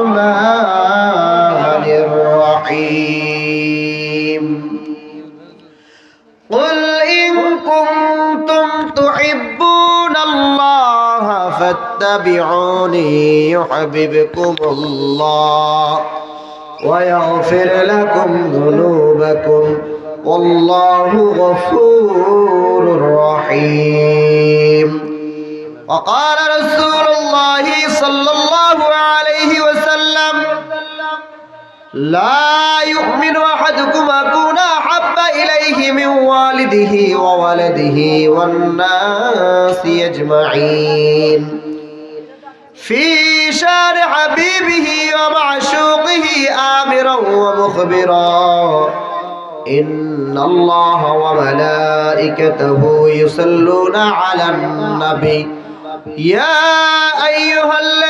الرحمن الرحيم. قل إن كنتم تحبون الله فاتبعوني يحببكم الله ويغفر لكم ذنوبكم. والله غفور رحيم. وقال رسول الله صلى الله لا يؤمن أحدكم أكون أحب إليه من والده وولده والناس أجمعين. في شان حبيبه ومعشوقه آمرا ومخبرا. إن الله وملائكته يصلون على النبي. يا أيها الذين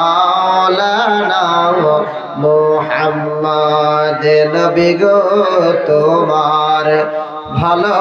মোহাম্মদ নবী গো তোমার ভালো